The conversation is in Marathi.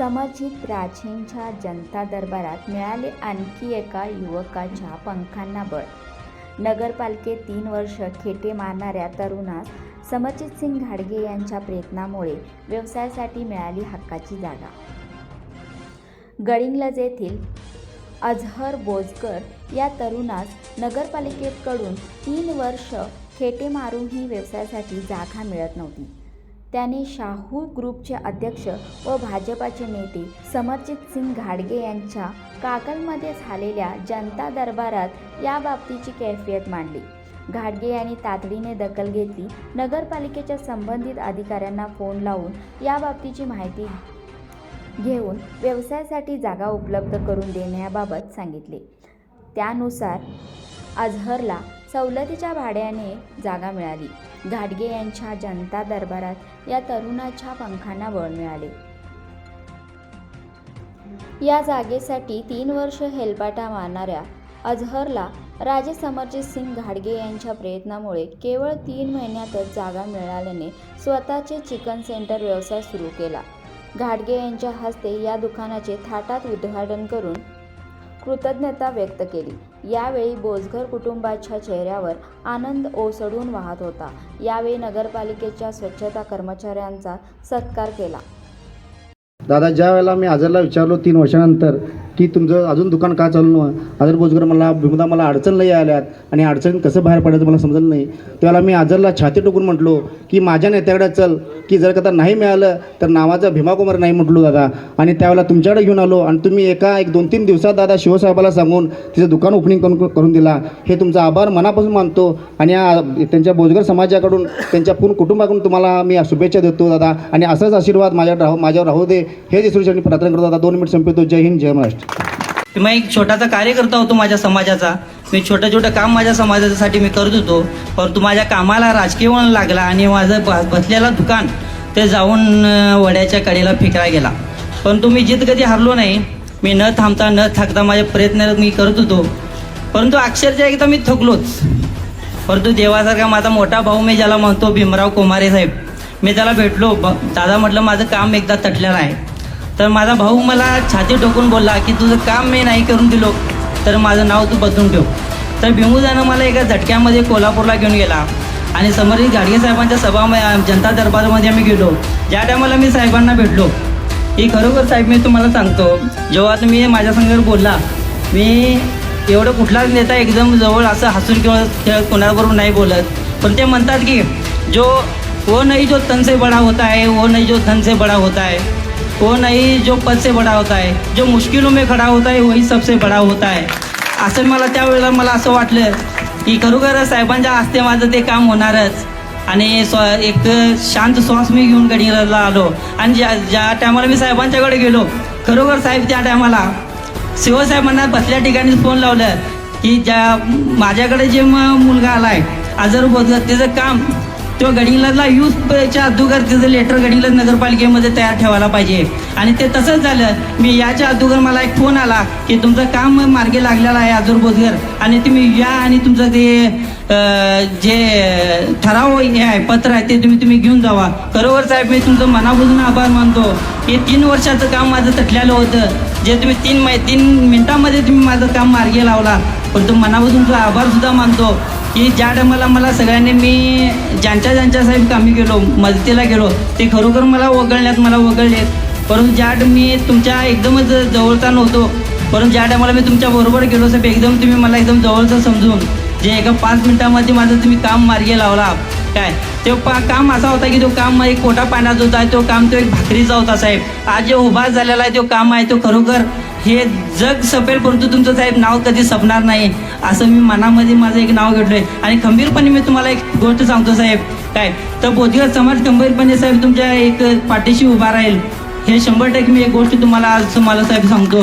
समजित राजेंच्या जनता दरबारात मिळाले आणखी एका युवकाच्या पंखांना बळ. नगरपालिकेत तीन वर्ष खेटे मारणाऱ्या तरुणास समरजित सिंग घाडगे यांच्या प्रयत्नामुळे व्यवसायासाठी मिळाली हक्काची जागा. गडिंगलज येथील अझहर बोजकर या तरुणास नगरपालिकेकडून तीन वर्ष खेटे मारूनही व्यवसायासाठी जागा मिळत नव्हती. त्याने शाहू ग्रुपचे अध्यक्ष व भाजपाचे नेते समरजित सिंग घाडगे यांच्या काकलमध्ये झालेल्या जनता दरबारात या बाबतीची कैफियत मांडली. घाडगे यांनी तातडीने दखल घेतली. नगरपालिकेच्या संबंधित अधिकाऱ्यांना फोन लावून या बाबतीची माहिती घेऊन व्यवसायासाठी जागा उपलब्ध करून देण्याबाबत सांगितले. त्यानुसार अझहरला सवलतीच्या भाड्याने जागा मिळाली. घाटगे यांच्या जनता दरबारात या तरुणाच्या पंखांना बळ मिळाले. या जागेसाठी तीन वर्ष हेलपाटा मारणाऱ्या अजहरला राजे समरजित सिंग घाडगे यांच्या प्रयत्नामुळे केवळ तीन महिन्यातच जागा मिळाल्याने स्वतःचे चिकन सेंटर व्यवसाय सुरू केला. घाडगे यांच्या हस्ते या दुकानाचे थाटात उद्घाटन करून कृतज्ञता व्यक्त केली. यावेळी बोजघर कुटुंबाच्या चेहऱ्यावर आनंद ओसडून वाहत होता. यावेळी नगरपालिकेच्या स्वच्छता कर्मचाऱ्यांचा सत्कार केला. दादा ज्या वेळेला मी आजरला विचारलो तीन वर्षानंतर की तुमचं अजून दुकान का चालू नव्हतं? आजर बोजगर मला भीमदा मला अडचण लई आल्यात आणि अडचण कसं बाहेर पडायचं मला समजलं नाही. त्यावेळेला मी आजरला छाती टोकून म्हटलो की माझ्या नेत्याकडे चल की जर का नाही मिळालं तर नावाचा भीमा कुमार नाही म्हटलो दादा. आणि त्यावेळेला तुमच्याकडे घेऊन आलो आणि तुम्ही एका एक दोन तीन दिवसात दादा शिवसाहेबाला सांगून तिचं दुकान ओपनिंग करून करून दिला. हे तुमचा आभार मनापासून मानतो आणि त्यांच्या बोजगर समाजाकडून त्यांच्या पूर्ण कुटुंबाकडून तुम्हाला मी शुभेच्छा देतो दादा. आणि असाच आशीर्वाद माझ्या राहू माझ्यावर राहू दे. हेच ईश्वरचरणी प्रार्थना करतो दादा दोन मिनिट संपवतो जय हिंद जय महाराष्ट्र. मी एक छोटासा कार्यकर्ता होतो माझ्या समाजाचा. मी छोटं छोटं काम माझ्या समाजासाठी मी करत होतो. परंतु माझ्या कामाला राजकीय वळण लागला आणि माझं ब- बसलेलं दुकान ते जाऊन वड्याच्या कडेला फेकला गेला. परंतु मी जित कधी हरलो नाही. मी न थांबता न थाकता माझे प्रयत्न मी करत होतो. परंतु अक्षरशः एकदा मी थकलोच. परंतु देवासारखा माझा मोठा भाऊ मी ज्याला म्हणतो भीमराव कुमारे साहेब मी त्याला भेटलो. ब- दादा म्हटलं माझं काम एकदा तटलेलं आहे तर माझा भाऊ मला छाती टोकून बोलला की तुझं काम मी नाही करून दिलो तर माझं नाव तू बदलून ठेव. तर भीमूदानं मला एका झटक्यामध्ये कोल्हापूरला घेऊन गेला आणि समोरील गाडगे साहेबांच्या सभा जनता दरबारमध्ये आम्ही गेलो. ज्या टायमाला मी साहेबांना भेटलो ही खरोखर साहेब मी तुम्हाला सांगतो जेव्हा तुम्ही माझ्या संग बोलला मी एवढं कुठलाच नेता एकदम जवळ असं हसून किंवा खेळत कोणाबरोबर नाही बोलत. पण ते म्हणतात की जो वो नाही जो तन से बड़ा होता है वो नाही जो धन से बड़ा होता है. हो वो नहीं जो पद से बड़ा होता है जो मुश्किलों में खड़ा होता है वही सबसे बड़ा होता है असं मला त्यावेळेला मला असं वाटलं की खरोखर साहेबांच्या हस्ते माझं ते काम होणारच. आणि स्व एक शांत श्वास मी घेऊन गडिंगला आलो. आणि ज्या ज्या टायमाला मी साहेबांच्याकडे गेलो खरोखर साहेब त्या टायमाला शिवसाहेबांना बसल्या ठिकाणी फोन लावलं की ज्या माझ्याकडे जे मुलगा मुलगा आहे आजार बोधगर त्याचं काम तो गडिंगला यूजच्या अगोदर त्याचं लेटर गडिंगलज नगरपालिकेमध्ये तयार ठेवायला पाहिजे. आणि ते तसंच झालं. मी याच्या अगोदर मला एक फोन आला की तुमचं काम मार्गे लागलेलं आहे आजूर बोधगर आणि तुम्ही या आणि तुमचं ते जे ठराव हे आहे पत्र आहे ते तुम्ही तुम्ही घेऊन जावा. खरोखर साहेब मी तुमचं मनापासून आभार मानतो. हे तीन वर्षाचं काम माझं तटलेलं होतं. जे तुम्ही तीन मै तीन मिनटामध्ये तुम्ही माझं काम मार्गी लावला. पण तो मनापासून तुझा आभारसुद्धा मानतो. की ज्या टायमाला मला सगळ्यांनी मी ज्यांच्या ज्यांच्या साहेब कामी गेलो मदतीला गेलो ते खरोखर मला वगळण्यात मला वगळलेत. परंतु ज्या मी तुमच्या एकदमच जवळचा नव्हतो परंतु ज्या टायमाला मी तुमच्या बरोबर गेलो साहेब एकदम तुम्ही मला एकदम जवळचं समजून जे एका पाच मिनटामध्ये माझं तुम्ही काम मार्गी लावला. काय? तो पा काम असा होता की तो काम एक कोटा पाण्याचा होता तो काम तो एक भाकरीचा होता साहेब. आज जे उभा झालेला आहे तो काम आहे तो खरोखर हे जग सपेल परंतु तुमचं साहेब नाव कधी सपणार नाही असं मी मनामध्ये माझं एक नाव घेतलंय. आणि खंबीरपणे मी तुम्हाला एक गोष्ट सांगतो साहेब. काय? तर बोधगर समाज खंबीरपणे साहेब तुमच्या एक पाठीशी उभा राहील. हे शंभर टक्के मी एक गोष्ट तुम्हाला आज तुम्हाला साहेब सांगतो.